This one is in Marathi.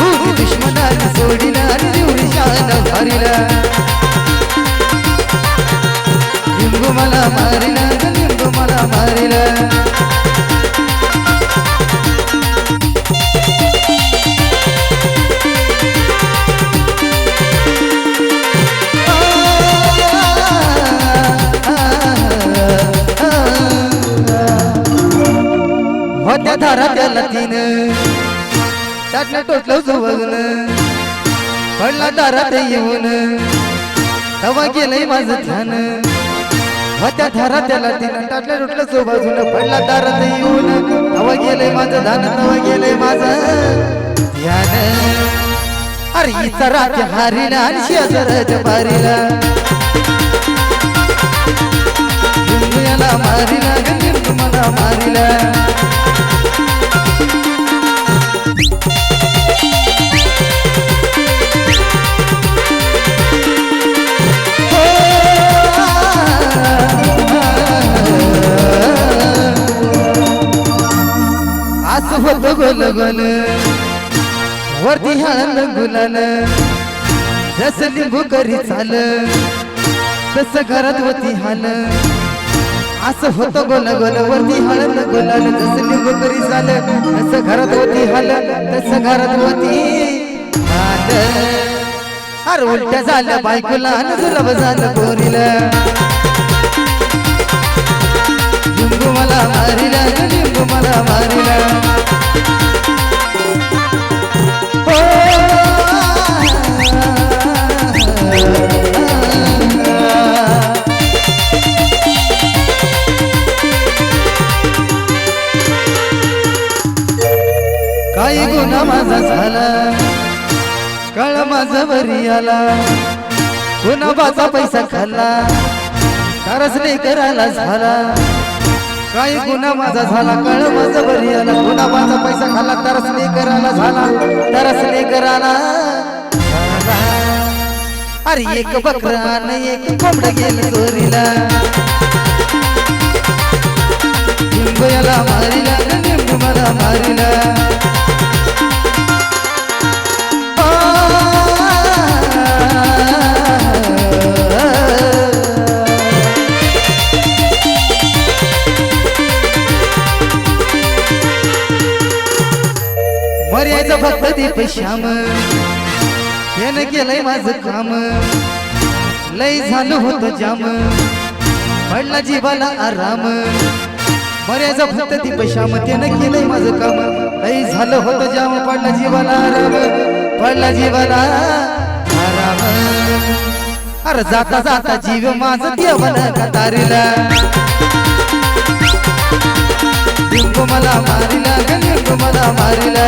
मारिला दुश्मनाला सोडिला आणि निवडी शान लिंबू मला मारिला ग लिंबू मला मारिला. होत्या त्याला तीन त्यातलं टोचलं सुवगन पडला दारात येऊन. तवा गेलंय माझं ध्यान. होत्या धारा त्याला तीन त्यातलं टोटलं सुबाजून पडला दारात येऊन. तवा गेलंय माझं ध्यान. तवा गेलंय माझं ध्यान. अरे हिचा राज्य हारीला आणि शेजाराच्या बारीला लिंबू मारिला ग लिंबू मला मारिला. बघ गोल गोल. वरती हाल गुलाल. जस लिंबू करी चाल तस घरात होती हाल. असं होत गोल गोल वरती हळद गुलाल. जस लिंबू करी चाल तस घरात होती हाल तस घरात होती हाल. अरे उलट्या झाल्या बायकोला आणि जुलाब झालं पोरीला. लिंबू मला मारिला लिंबू मला मारिला. काही गुन्हा माझा झाला कळ माझा वरी आला. गुन्हा माझा पैसा खाल्ला तरच नाही करायला झाला. काही गुन्हा माझा झाला कळ माझा बरी आला. गुन्हा माझा पैसा खाला तरच नाही करायला झाला तरच नाही करायला अरे एक बकरा आणि एक कोंबड गेलं चोरीला. मर्याचं फक्त दीप श्याम. यानं केलंय माझं काम. लय झालं होतं जाम. पडला जीवाला आराम. मर्याचं फक्त दीप श्याम त्यानं केलंय माझं काम. लय झालं होतं जाम. पडला जीवाला आराम. पडला जीवाला आराम. अरे जाता जाता जीव माझं देवाला कतारीला मला मारिला ग लिंबू मला मारिला.